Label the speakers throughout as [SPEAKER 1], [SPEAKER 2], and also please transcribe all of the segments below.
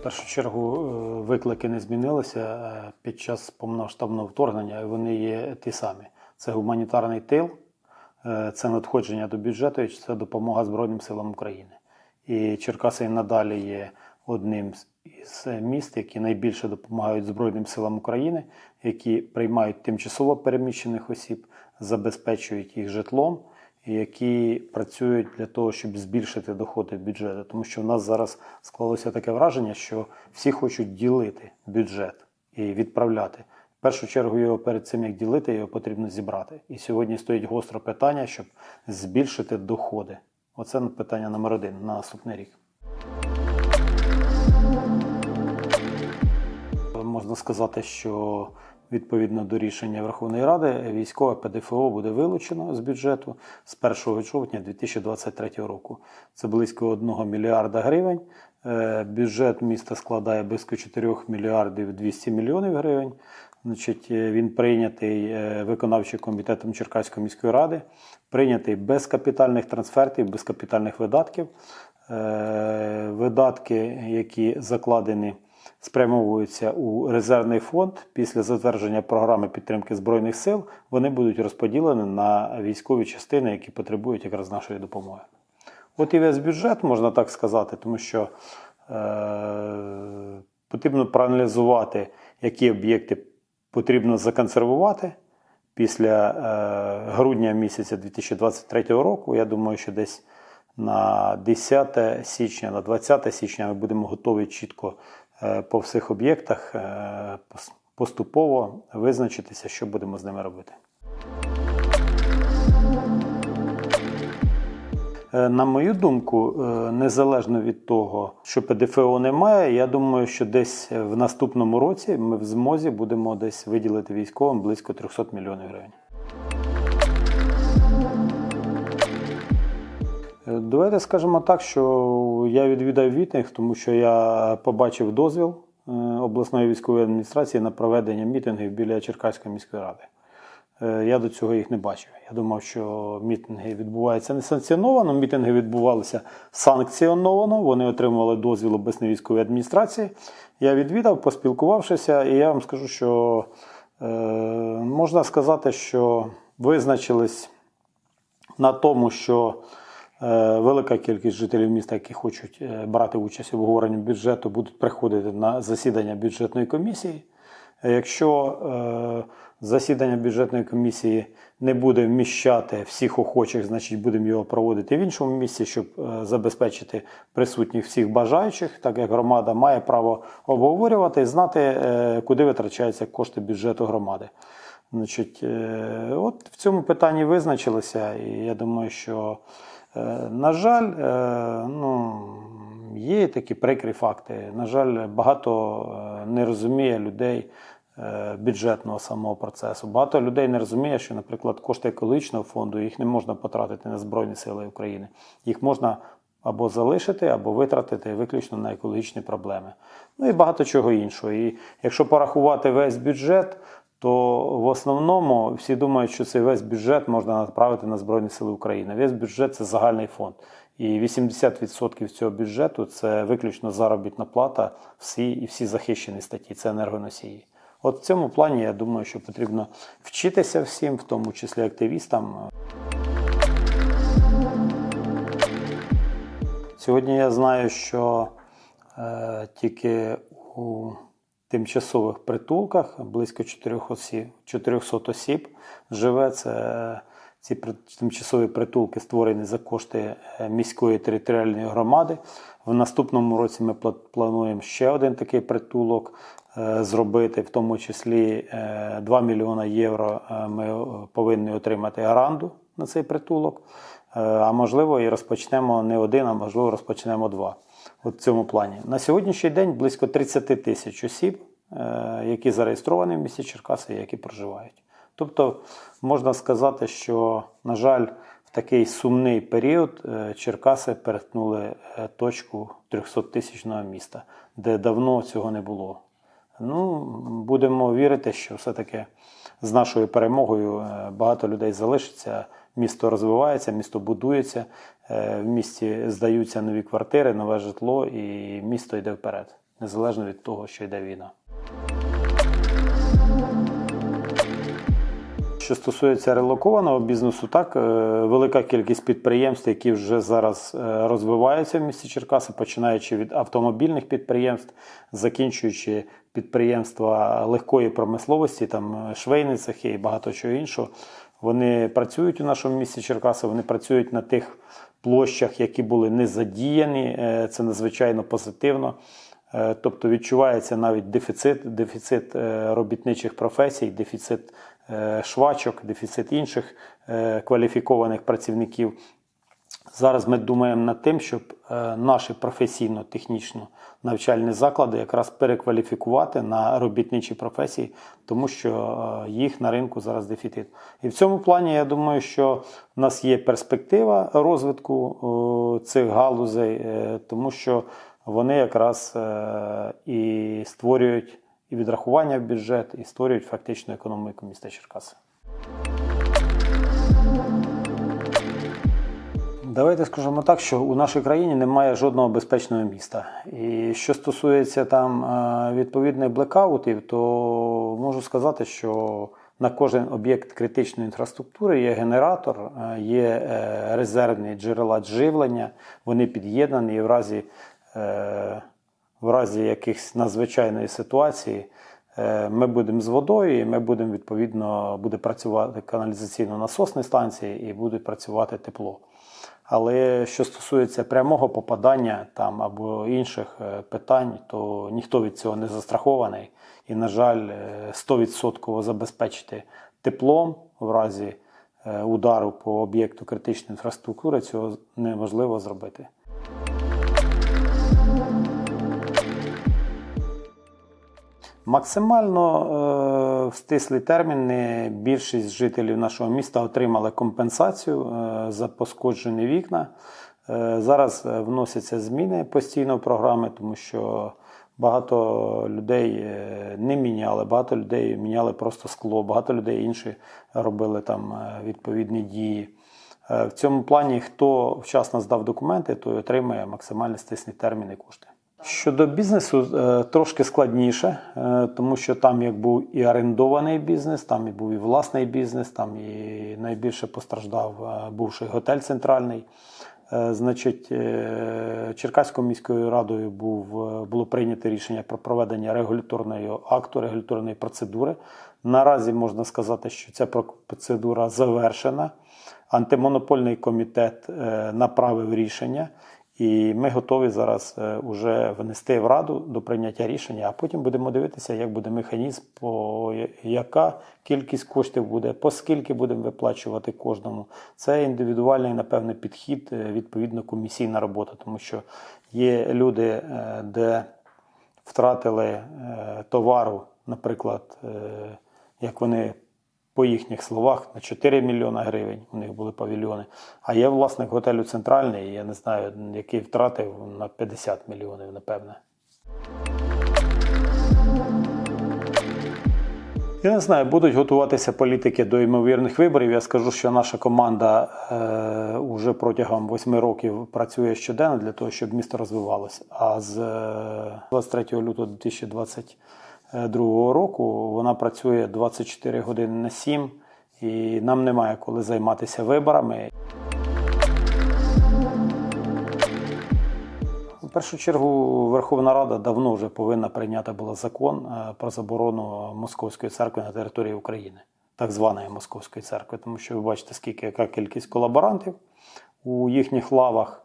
[SPEAKER 1] В першу чергу е, виклики не змінилися е, під час повномасштабного вторгнення. Вони є ті самі: це гуманітарний тил, е, це надходження до бюджету і це допомога Збройним силам України. І Черкаси надалі є одним із міст, які найбільше допомагають Збройним силам України, які приймають тимчасово переміщених осіб, забезпечують їх житлом, які працюють для того, щоб збільшити доходи бюджету. Тому що в нас зараз склалося таке враження, що всі хочуть ділити бюджет і відправляти. В першу чергу його перед цим як ділити, його потрібно зібрати. І сьогодні стоїть гостре питання, щоб збільшити доходи. Оце питання номер один на наступний рік. Можна сказати, що відповідно до рішення Верховної Ради військове ПДФО буде вилучено з бюджету з 1 жовтня 2023 року. Це близько 1 мільярда гривень. Е, Бюджет міста складає близько 4 мільярдів 200 мільйонів гривень. Значить, е, він прийнятий е, виконавчим комітетом Черкаської міської ради, прийнятий без капітальних трансфертів, без капітальних видатків. Видатки, які закладені спрямовуються у резервний фонд після затвердження програми підтримки збройних сил, вони будуть розподілені на військові частини, які потребують якраз нашої допомоги. От і весь бюджет, можна так сказати, тому що е, потрібно проаналізувати, які об'єкти потрібно законсервувати після е, грудня місяця 2023 року. Я думаю, що десь на 10 січня, на 20 січня ми будемо готові чітко по всіх об'єктах е, поступово визначитися, що будемо з ними робити. Е, На мою думку, е, незалежно від того, що ПДФО немає, я думаю, що десь в наступному році ми в змозі будемо десь виділити військовим близько 300 мільйонів гривень. Давайте скажемо так, що я відвідав мітинг, тому що я побачив дозвіл е, обласної військової адміністрації на проведення мітингів біля Черкаської міської ради. Е, Я до цього їх не бачив. Я думав, що мітинги відбуваються несанкціоновано. Мітинги відбувалися санкціоновано. Вони отримували дозвіл обласної військової адміністрації. Я відвідав, поспілкувавшися, і я вам скажу, що е, можна сказати, що визначились на тому, що е, велика кількість жителів міста, які хочуть е, брати участь у обговоренні бюджету, будуть приходити на засідання бюджетної комісії. Е, Якщо е, засідання бюджетної комісії не буде вміщати всіх охочих, значить будемо його проводити в іншому місці, щоб е, забезпечити присутніх всіх бажаючих, так як громада має право обговорювати і знати, е, куди витрачаються кошти бюджету громади. Значить, е, от в цьому питанні визначилися, і я думаю, що, е, на жаль, е, ну, є такі прикрі факти. На жаль, багато е, не розуміє людей е, бюджетного самого процесу. Багато людей не розуміє, що, наприклад, кошти екологічного фонду їх не можна потратити на Збройні Сили України. Їх можна або залишити, або витратити виключно на екологічні проблеми. Ну і багато чого іншого. І якщо порахувати весь бюджет, то в основному всі думають, що цей весь бюджет можна направити на Збройні Сили України. Весь бюджет це загальний фонд. І 80% цього бюджету це виключно заробітна плата всі і всі захищені статті, це енергоносії. От в цьому плані я думаю, що потрібно вчитися всім, в тому числі активістам. Сьогодні я знаю, що е, тільки у тимчасових притулках близько 4 осіб, 400 осіб живе. Це ці при- тимчасові притулки створені за кошти е, міської територіальної громади. В наступному році ми плануємо ще один такий притулок е, зробити, в тому числі е, 2 мільйона євро е, ми е, повинні отримати гранду на цей притулок. Е, А можливо, і розпочнемо не один, а можливо, розпочнемо два. В цьому плані. На сьогоднішній день близько 30 тисяч осіб, е, які зареєстровані в місті Черкаси, які проживають. Тобто можна сказати, що, на жаль, в такий сумний період е, Черкаси перетнули е, точку 300-тисячного міста, де давно цього не було. Ну, будемо вірити, що все-таки з нашою перемогою багато людей залишиться. Місто розвивається, місто будується, е, в місті здаються нові квартири, нове житло, і місто йде вперед. незалежно від того, що йде війна. Що стосується релокованого бізнесу, так е, велика кількість підприємств, які вже зараз е, розвиваються в місті Черкаси, починаючи від автомобільних підприємств, закінчуючи підприємства легкої промисловості, там швейні цехи і багато чого іншого. Вони працюють у нашому місті Черкаси, вони працюють на тих площах, які були не задіяні. Е, Це надзвичайно позитивно. Е, Тобто відчувається навіть дефіцит, дефіцит е, робітничих професій, дефіцит швачок, дефіцит інших кваліфікованих працівників. Зараз ми думаємо над тим, щоб е, наші професійно-технічно навчальні заклади якраз перекваліфікувати на робітничі професії, тому що е, їх на ринку зараз дефіцит. І в цьому плані я думаю, що в нас є перспектива розвитку е, цих галузей, тому що вони якраз і створюють і відрахування в бюджет, і створюють фактично економіку міста Черкаси. Давайте скажемо так, що у нашій країні немає жодного безпечного міста. І що стосується там е, відповідних блекаутів, то можу сказати, що на кожен об'єкт критичної інфраструктури є генератор, е, є е, резервні джерела живлення, вони під'єднані і в разі, в разі якихось надзвичайної ситуації. Ми будемо з водою, і ми будемо відповідно буде працювати каналізаційно-насосні станції і буде працювати тепло. Але що стосується прямого попадання там або інших е, питань, то ніхто від цього не застрахований. І, на жаль, е, 100% забезпечити теплом в разі е, удару по об'єкту критичної інфраструктури цього неможливо зробити. Максимально е, в стислі терміни більшість жителів нашого міста отримали компенсацію е, за пошкоджені вікна. Е, зараз е, вносяться зміни постійно в програми, тому що багато людей не міняли, багато людей міняли просто скло, багато людей інші робили там відповідні дії. В цьому плані, хто вчасно здав документи, той отримає максимально стисні терміни кошти. Щодо бізнесу, е, трошки складніше, е, тому що там як був і орендований бізнес, там і був і власний бізнес, там і найбільше постраждав е, бувший готель центральний. Значить, Черкаською міською радою був, було прийнято рішення про проведення регуляторного акту, регуляторної процедури. Наразі можна сказати, що ця процедура завершена. Антимонопольний комітет направив рішення, і ми готові зараз вже внести в раду до прийняття рішення, а потім будемо дивитися, як буде механізм, по яка кількість коштів буде, по скільки будемо виплачувати кожному. Це індивідуальний, напевне, підхід, е, відповідно, комісійна робота, тому що є люди, е, де втратили е, товару, наприклад, е, як вони по їхніх словах на 4 мільйони гривень у них були павільйони. А є власник готелю центральний, я не знаю, який втратив на 50 мільйонів, напевне. Я не знаю, будуть готуватися політики до ймовірних виборів. Я скажу, що наша команда е, протягом восьми років працює щоденно для того, щоб місто розвивалося. А з е, 23 лютого 2022 року вона працює 24 години на 7, і нам немає коли займатися виборами. В першу чергу Верховна Рада давно вже повинна прийняти була закон е, про заборону Московської церкви на території України, так званої Московської церкви, тому що ви бачите, скільки яка кількість колаборантів у їхніх лавах.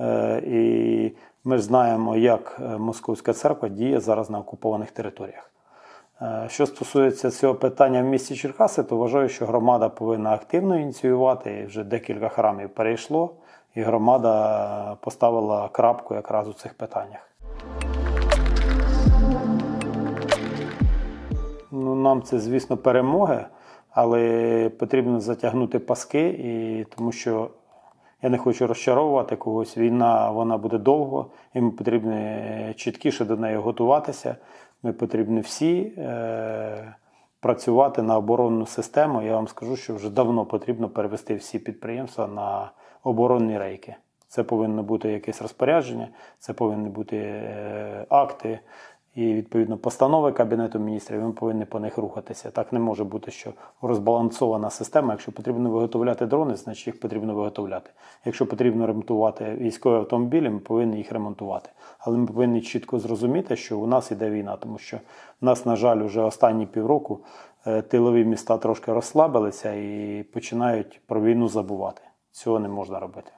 [SPEAKER 1] Е, І ми ж знаємо, як е, Московська церква діє зараз на окупованих територіях. Е, Що стосується цього питання в місті Черкаси, то вважаю, що громада повинна активно ініціювати. І вже декілька храмів перейшло, і громада поставила крапку якраз у цих питаннях. Ну, нам це, звісно, перемоги, але потрібно затягнути паски, і тому що я не хочу розчаровувати когось. Війна вона буде довго, і ми потрібно чіткіше до неї готуватися. Ми потрібні всі е, працювати на оборонну систему. Я вам скажу, що вже давно потрібно перевести всі підприємства на оборонні рейки. Це повинно бути якесь розпорядження, це повинні бути е, акти і відповідно постанови Кабінету міністрів. Ми повинні по них рухатися. Так не може бути, що розбалансована система. Якщо потрібно виготовляти дрони, значить їх потрібно виготовляти. Якщо потрібно ремонтувати військові автомобілі, ми повинні їх ремонтувати. Але ми повинні чітко зрозуміти, що у нас іде війна, тому що в нас, на жаль, вже останні півроку е, тилові міста трошки розслабилися і починають про війну забувати. Цього не можна робити.